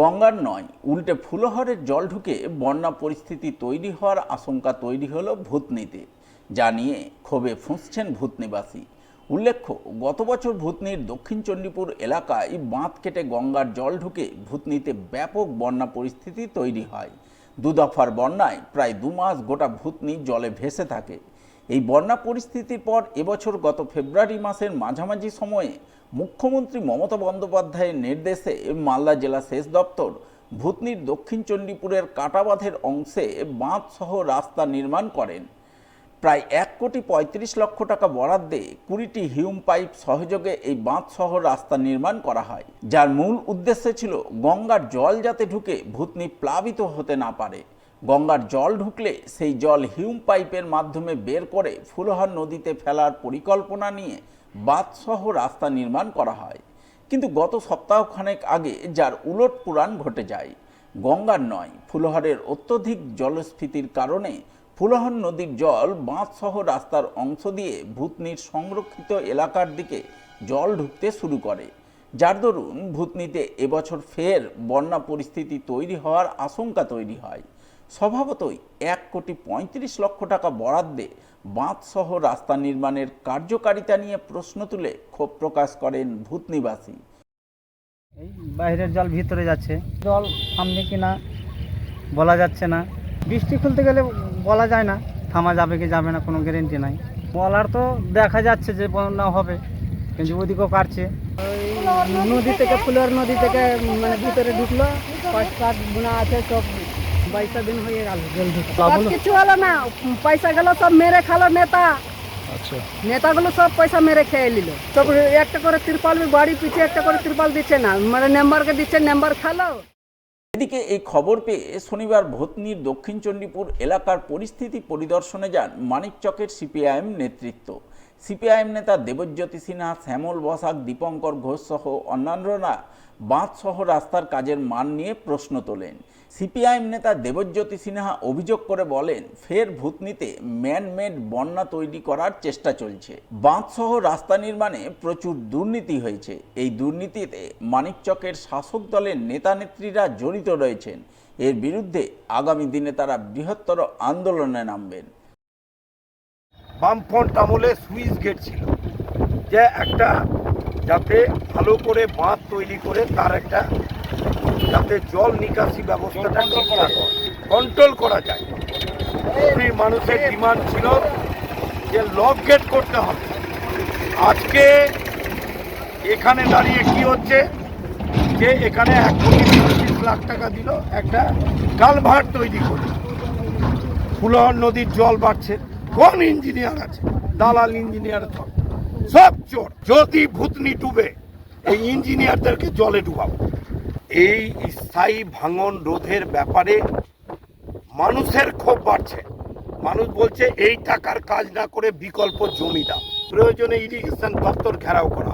গঙ্গার নয়, উল্টে ফুলহরের জল ঢুকে বন্যা পরিস্থিতি তৈরি হওয়ার আশঙ্কা তৈরি হলো ভূতনিতে, যা নিয়ে ক্ষোভে ফুঁসছেন ভূতনিবাসী। উল্লেখ্য, গত বছর ভূতনির দক্ষিণ চণ্ডীপুর এলাকায় বাঁধ কেটে গঙ্গার জল ঢুকে ভূতনিতে ব্যাপক বন্যা পরিস্থিতি তৈরি হয়। দুদফার বন্যায় প্রায় দু মাস গোটা ভূতনি জলে ভেসে থাকে। এই বন্যা পরিস্থিতির পর এবছর গত ফেব্রুয়ারি মাসের মাঝামাঝি সময়ে মুখ্যমন্ত্রী মমতা বন্দ্যোপাধ্যায়ের নির্দেশে মালদা জেলা সেচ দপ্তর ভূতনির দক্ষিণ চণ্ডীপুরের কাটাবাঁধের অংশে বাঁধসহ রাস্তা নির্মাণ করেন। প্রায় এক কোটি পঁয়ত্রিশ লক্ষ টাকা বরাদ্দে কুড়িটি হিউম পাইপ সহযোগে এই বাঁধসহ রাস্তা নির্মাণ করা হয়। যার মূল উদ্দেশ্য ছিল গঙ্গার জল যাতে ঢুকে ভূতনি প্লাবিত হতে না পারে। গঙ্গার জল ঢুকলে সেই জল হিউম পাইপের মাধ্যমে বের করে ফুলহার নদীতে ফেলার পরিকল্পনা নিয়ে বাঁধসহ রাস্তা নির্মাণ করা হয়। কিন্তু গত সপ্তাহখানেক আগে যার উলট পুরাণ ঘটে যায়। গঙ্গার নয়, ফুলহারের অত্যধিক জলস্ফীতির কারণে ফুলহার নদীর জল বাঁধসহ রাস্তার অংশ দিয়ে ভূতনির সংরক্ষিত এলাকার দিকে জল ঢুকতে শুরু করে। যার দরুন ভূতনিতে এবছর ফের বন্যা পরিস্থিতি তৈরি হওয়ার আশঙ্কা তৈরি হয়। স্বভাবতই এক কোটি পঁয়ত্রিশ লক্ষ টাকা বরাদ্দে বাঁধসহ রাস্তা নির্মাণের কার্যকারিতা নিয়ে প্রশ্ন তুলে ক্ষোভ প্রকাশ করেন ভূতনিবাসী। এই বাইরের জল ভিতরে যাচ্ছে। জল থামবে কি না বলা যাচ্ছে না। বৃষ্টি খুলতে গেলে বলা যায় না, থামা যাবে কি যাবে না কোনো গ্যারেন্টি নাই। বলার তো দেখা যাচ্ছে যে বন্যা হবে, কিন্তু ওদিকেও কাটছে। নদী থেকে ফুলের নদী থেকে মানে ভিতরে ঢুকলো পাঁচ পাঁচ বোনা আছে সব বাইশটা দিন হয়ে গেল জল কিছু হলো না পয়সা গেল সব মেরে খালো নেতা। নেতাগুলো সব পয়সা মেরে খেয়ে নিল। সব একটা করে ত্রিপাল বাড়ি পিছিয়ে একটা করে ত্রিপাল দিচ্ছে না মানে মেম্বারকে দিচ্ছে মেম্বার খেলো। এদিকে এই খবর পেয়ে শনিবার ভূতনির দক্ষিণ চণ্ডীপুর এলাকার পরিস্থিতি পরিদর্শনে যান মানিকচকের সিপিআইএম নেতৃত্ব। সিপিআইএম নেতা দেবজ্যোতি সিনহা, শ্যামল বসাক, দীপঙ্কর ঘোষ সহ অন্যান্যরা বাঁধসহ রাস্তার কাজের মান নিয়ে প্রশ্ন তোলেন। সিপিআইএম নেতা দেবজ্যোতি সিনহা অভিযোগ করে বলেন, ফের ভূতনিতে ম্যানমেড বন্যা তৈরি করার চেষ্টা চলছে। বাঁধসহ রাস্তা নির্মাণে প্রচুর দুর্নীতি হয়েছে। এই দুর্নীতিতে মানিকচকের শাসক দলের নেতা নেত্রীরা জড়িত রয়েছেন। এর বিরুদ্ধে আগামী দিনে তারা বৃহত্তর আন্দোলনে নামবেন। বামফ্রন্ট আমলে সুইচ গেট ছিল যে একটা যাতে ভালো করে বাঁধ তৈরি করে তার একটা যাতে জল নিকাশি ব্যবস্থাটা কন্ট্রোল করা যায়। মানুষের ডিমান্ড ছিল যে লক গেট করতে হবে। আজকে এখানে দাঁড়িয়ে কি হচ্ছে? যে এখানে এক কোটি পঁচিশ লাখ টাকা দিল একটা কালভার্ট তৈরি করে ফুলহর নদীর জল বাড়ছে। কোন ইঞ্জিনিয়ার আছে? দালাল ইঞ্জিনিয়ার সব সব চোর, যদি ভূতনি ডুবে, এই ইঞ্জিনিয়ারদেরকে জলে ডুবাবো। এই স্থায়ী ভাঙন রোধের ব্যাপারে মানুষের ক্ষোভ বাড়ছে। মানুষ বলছে, এই টাকার কাজ না করে বিকল্প জমি দাও। প্রয়োজনে ইরিগেশন দপ্তর ঘেরাও করা।